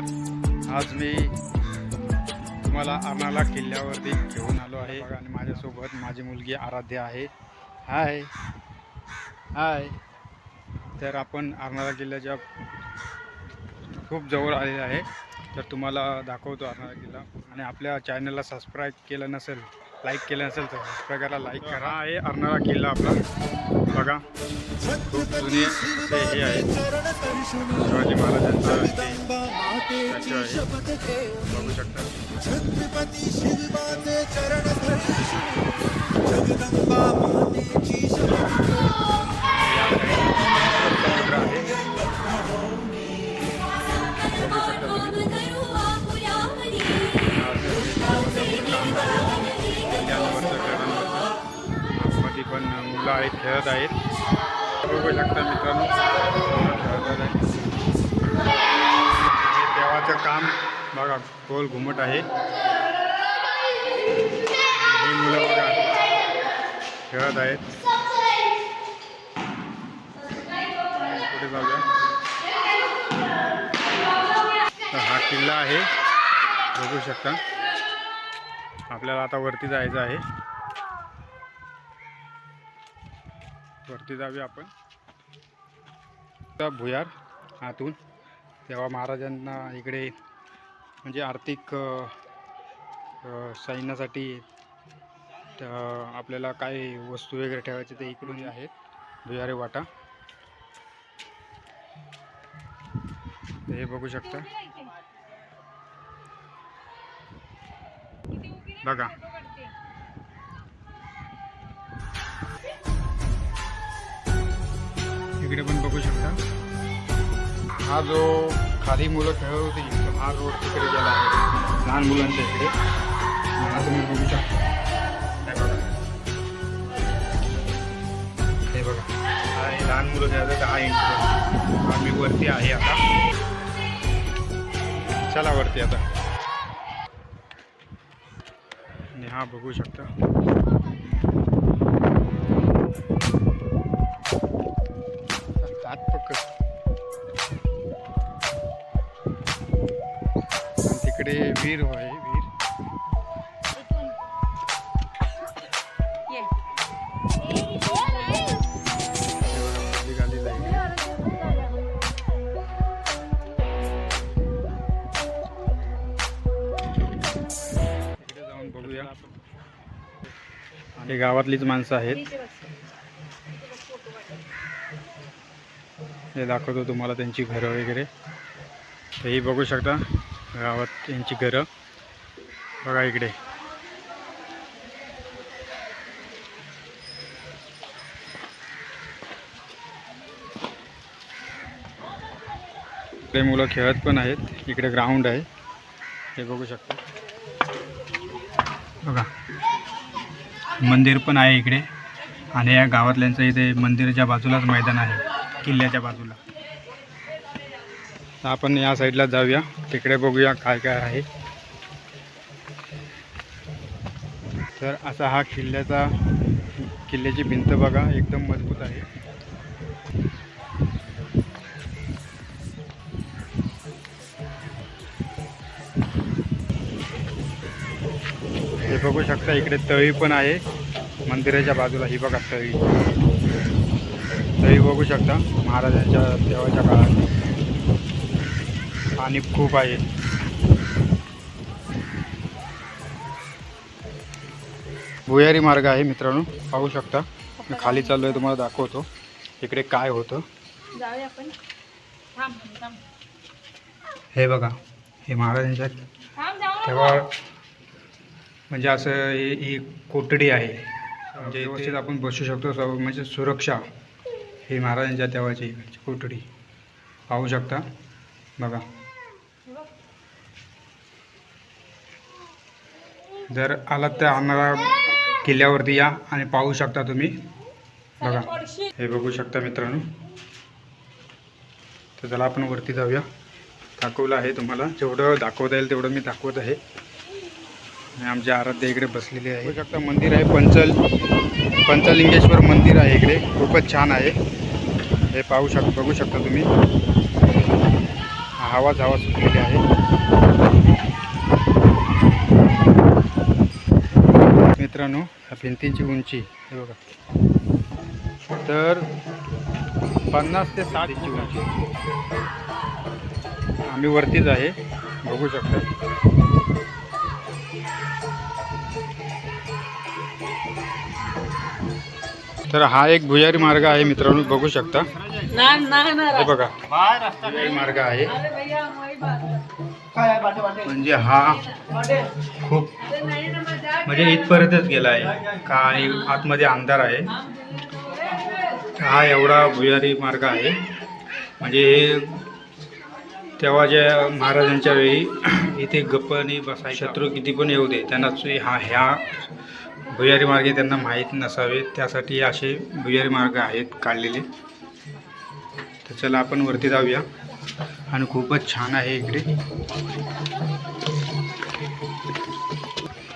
ब्लॉगमध्ये आज मी तुम्हाला अर्नाला किल्ल्यावरती घेऊन आलो आहे. आणि माझ्यासोबत माझी मुलगी आराध्या आहे. हाय. हाय. तर आपण अर्नाळा किल्ल्याच्या खूप जवळ आलेलं आहे. तर तुम्हाला दाखवतो अर्नाळा किल्ला. आणि आपल्या चॅनलला सबस्क्राईब केलं नसेल लाईक केलं नसेल तर सबस्क्राईब लाईक करा. हा आहे अर्नाळा किल्ला आपला. बघा. खूप जुने असे हे आहे शिवाजी महाराजांचा बघू शकता. छत्रपती शिवाचे चरण जगदंबा मातेची खेळत आहेत. बघू शकता मित्रांनो. खेळत आहेत देवाचं काम बघा गोल घुमट आहे. ही मुलं बघा खेळत आहेत. पुढे जाऊया. तर हा किल्ला आहे. बघू शकता. आपल्याला आता वरती जायचं आहे. वरती जाऊया आपण. भुयार आतून. तेव्हा महाराजांना इकडे म्हणजे आर्थिक सैन्यासाठी आपल्याला काय वस्तू वगैरे ठेवायचे ते इकडून आहेत. भुयारे वाटा. हे बघू शकता. बघा. इकडे पण बघू शकता. हा जो खाली मुलं खेळत होती हा रोड तिकडे गेला आहे. लहान मुलांच्या इकडे. हा तुम्ही बघू शकता. हे बघा. हे बघा. हा लहान मुलं खेळत हा इंटर आम्ही वरती आहे आता. चला वरती आता. आणि हा बघू शकता. हे गावातलीच माणसं आहेत. हे दाखवतो तुम्हाला त्यांची घरं वगैरे. तेही बघू शकता गावात त्यांची घरं. बघा इकडे. इकडे मुलं खेळत पण आहेत. इकडे ग्राउंड आहे. हे बघू शकता. बघा. मंदिर पण आहे इकडे. आणि या गावातल्यांचं इथे मंदिराच्या बाजूलाच मैदान आहे किल्ल्याच्या बाजूला. तर आपण या साईडला जाऊया. तिकडे बघूया काय काय आहे. तर असा हा किल्ल्याचा किल्ल्याची भिंत बघा एकदम मजबूत आहे. हे बघू शकता इकडे तळी पण आहे. मंदिराच्या बाजूला ही बघा तळी. तळी बघू शकता महाराजांच्या देवाच्या काळात. पाणी खूप आहे. भुयारी मार्ग आहे मित्रांनो पाहू शकता. मी खाली चाललो आहे तुम्हाला दाखवतो. इकडे काय होतं. हे बघा हे महाराजांच्या तेव्हा म्हणजे असं ही ही कोठडी आहे. म्हणजे व्यवस्थित आपण बसू शकतो. सव- म्हणजे सुरक्षा ही महाराजांच्या तेव्हाची कोठडी. पाहू शकता? बघा. जर आलात तर आम्हाला किल्ल्यावरती या आणि पाहू शकता तुम्ही. बघा. हे बघू शकता मित्रांनो. तर चला आपण वरती जाऊया. दाखवलं आहे तुम्हाला. जेवढं दाखवता येईल तेवढं मी दाखवत आहे. आमची आराध्या इकडे बसलेली आहे. बघू शकता मंदिर आहे पंचल पंचलिंगेश्वर मंदिर आहे इकडे. खूपच छान आहे. हे पाहू शक बघू शकता तुम्ही. आवाज हवा सुटलेली आहे. मित्रांनो ह्या भिंतींची उंची हे बघा. तर पन्नास ते साठ इंची उंची. आम्ही वरतीच आहे. बघू शकता. तर हा एक भुयारी मार्ग आहे मित्रांनो बघू शकता. हे बघा. भुयारी मार्ग आहे. म्हणजे हा खूप म्हणजे इथपर्यंतच गेला आहे का आणि आतमध्ये अंधार आहे. हा एवढा भुयारी मार्ग आहे. म्हणजे हे तेव्हाच्या महाराजांच्या वेळी इथे गप्पनी बसाय शत्रू किती पण येऊ दे त्यांना हा ह्या भुयारी मार्गे त्यांना माहीत नसावे त्यासाठी असे भुयारी मार्ग आहेत काढलेले. तर चला आपण वरती जाऊया. आणि खूपच छान आहे इकडे.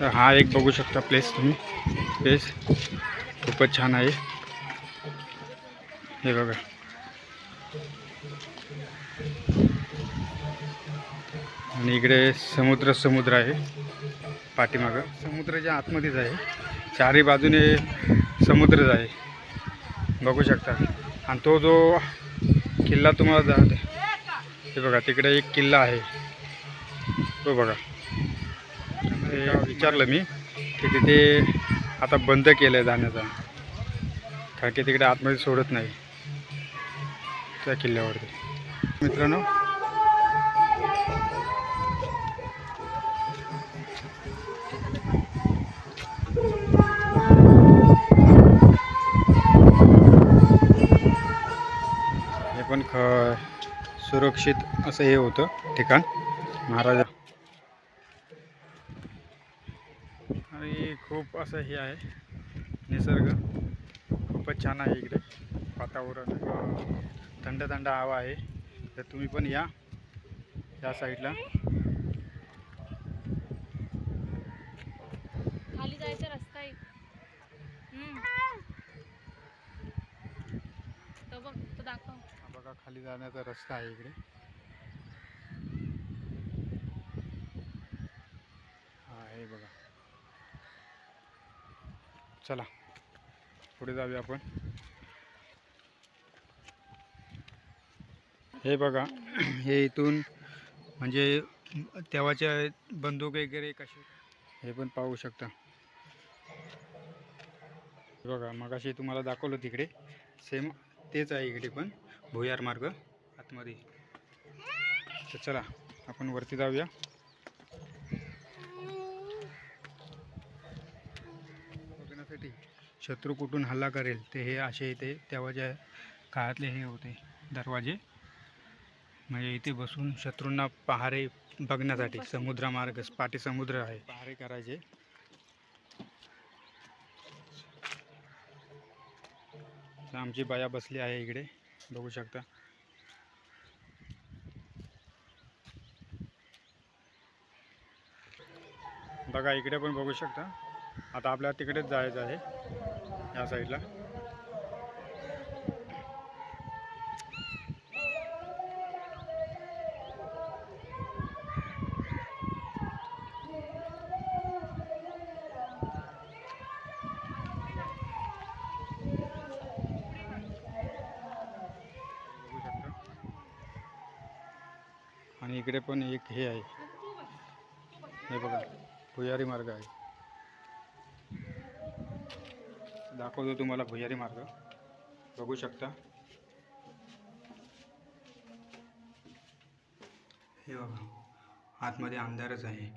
तर हा एक बघू शकता प्लेस तुम्ही. प्लेस खूपच छान आहे. हे बघा. आणि इकडे समुद्र समुद्र आहे. पाठीमागं. समुद्राच्या आतमध्येच आहे. चारही बाजूने समुद्रच आहे. बघू शकता. आणि तो जो किल्ला तुम्हाला जा हे बघा तिकडे एक किल्ला आहे. तो बघा. ते विचारलं मी की तिथे आता बंद केलं आहे जाण्याचा. कारण की तिकडे आतमध्ये सोडत नाही त्या किल्ल्यावरती. मित्रांनो सुरक्षित असं हे होतं ठिकाण. महाराजा आणि खूप असं हे आहे. निसर्ग. खूपच छान आहे इकडे. वातावरण थंड थंड हवा आहे. तर तुम्ही पण या. या साईडला. खाली जायचा रस्ता आहे हम्म. तो बघ तो दाखव हा खाली जाण्याचा रस्ता आहे इकडे. हा हे बघा. चला पुढे जाऊया आपण. हे बघा हे इथून म्हणजे तेव्हाच्या बंदूक वगैरे कसे? हे पण पाहू शकता. हे बघा मगाशी तुम्हाला दाखवलं तिकडे. सेम तेच आहे इकडे पण. भुयार मार्ग आतमध्ये. तर चला आपण वरती जाऊया. बघण्यासाठी शत्रू कुठून हल्ला करेल ते हे असे इथे तेव्हाच्या काळातले हे होते दरवाजे. म्हणजे इथे बसून शत्रूंना पहारे बघण्यासाठी समुद्रमार्ग पाठी समुद्र आहे. पहारे करायचे. आमची बाया बसली आहे इकडे. बघू शकता. बघा इकडे पण बघू शकता. आता आपल्याला तिकडेच जायचं आहे या साईडला बघू शकता आणि इकडे पण एक हे आहे हे बघा भुयारी मार्ग आहे. दाखवतो तुम्हाला भुयारी मार्ग. बघू शकता. हे बघा आतमध्ये अंधारच आहे.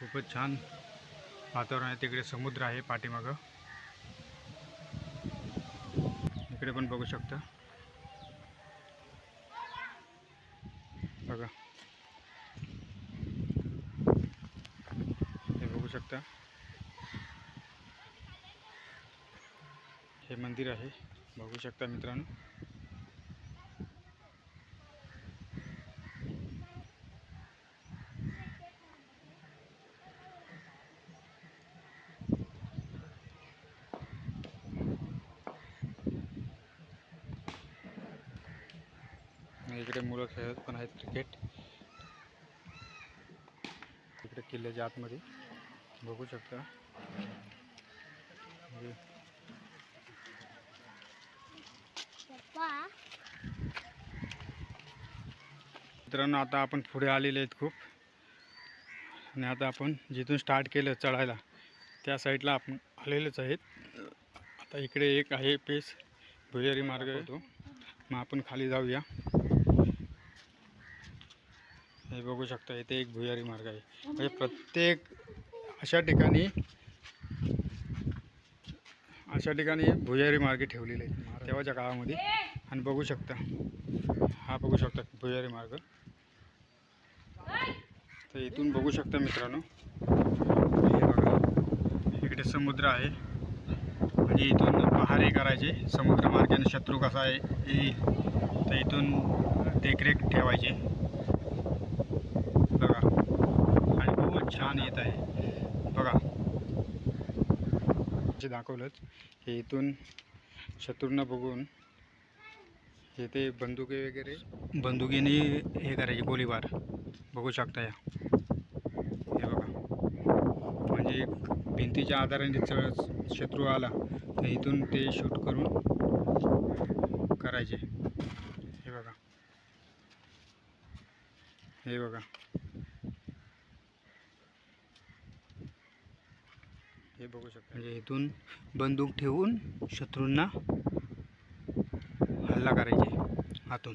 खूपच छान. वातावरण आहे तिकडे समुद्र आहे पाठीमागं. इकडे पण बघू शकता. बघा. हे बघू शकता. हे मंदिर आहे. बघू शकता मित्रांनो. इकडे मुलं खेळत पण आहेत क्रिकेट इकडे किल्ल्याच्या आतमध्ये. बघू शकता. म्हणजे मित्रांनो आता आपण पुढे आलेले आहेत खूप. आणि आता आपण जिथून स्टार्ट केलं चढायला त्या साईडला आपण आलेलेच आहेत. आता इकडे एक आहे पेस भुयारी मार्ग होतो. मग आपण खाली जाऊया. हे बघू शकता इथे एक भुयारी मार्ग आहे. म्हणजे प्रत्येक अशा ठिकाणी अशा ठिकाणी भुयारी मार्गे ठेवलेले आहेत तेव्हाच्या काळामध्ये. आणि बघू शकता हा बघू शकता भुयारी मार्ग. तर इथून बघू शकता मित्रांनो इकडे समुद्र आहे. म्हणजे इथून पहारे करायचे. समुद्र मार्गाने शत्रू कसा आहे तर इथून देखरेख ठेवायचे बघा आणि खूपच छान येत आहे. बघा. जे दाखवलंच हे इथून शत्रूंना बघून हे ते बंदुके वगैरे. बंदुकीने हे करायचे गोळीबार. बघू शकता या. हे बघा. म्हणजे भिंतीच्या आधाराने चळ शत्रू आला तर इथून ते शूट करून करायचे. हे बघा. हे बघा. हे बघू शकता. म्हणजे इथून बंदूक ठेवून शत्रूंना हल्ला करायचे हातून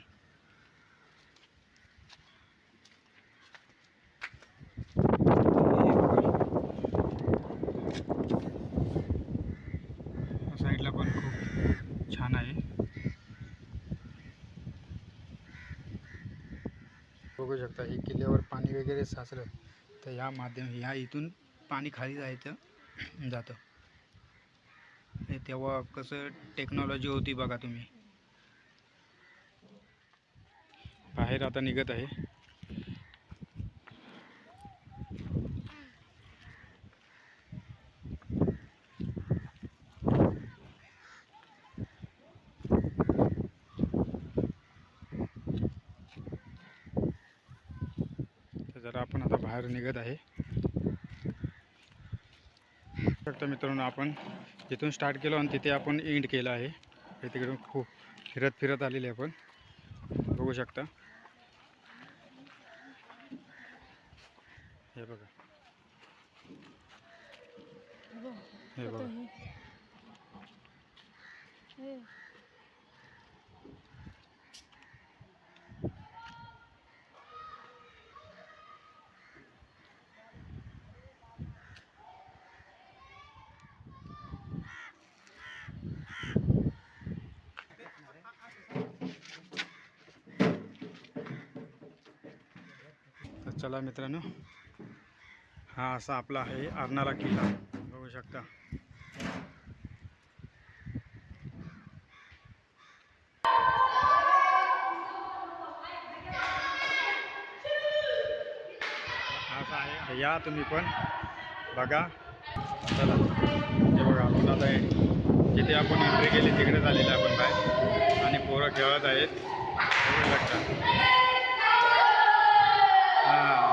साईडला पण खूप छान आहे. बघू शकता हे किल्ल्यावर पाणी वगैरे साचलं तर ह्या माध्यम ह्या इथून पाणी खाली जायचं. जातं. तेव्हा कसं टेक्नॉलॉजी होती बघा तुम्ही. बाहेर आता निघत आहे. तर जरा आपण आता बाहेर निघत आहे. शकता मित्रांनो आपण जिथून स्टार्ट केलो आणि तिथे आपण एंड केलं आहे. हे तिकडून खूप फिरत फिरत आलेले आपण. बघू शकता हे बघा हे बघा तर चला मित्रांनो. हा असा आपला आहे अर्नाळा किल्ला. बघू शकता. असा आहे या तुम्ही पण. बघा. चला. हे बघा आपण आता आहे. जिथे आपण एंट्री केली तिकडे झालेलं आपण बाहेर. आणि पोरं खेळत आहेत. बघू शकता. हां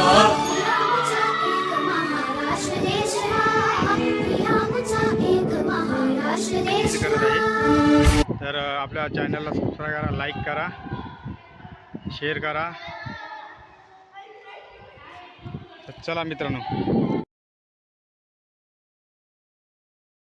तर आपल्या चॅनलला सबस्क्राईब करा लाईक करा शेअर करा. तर चला मित्रांनो.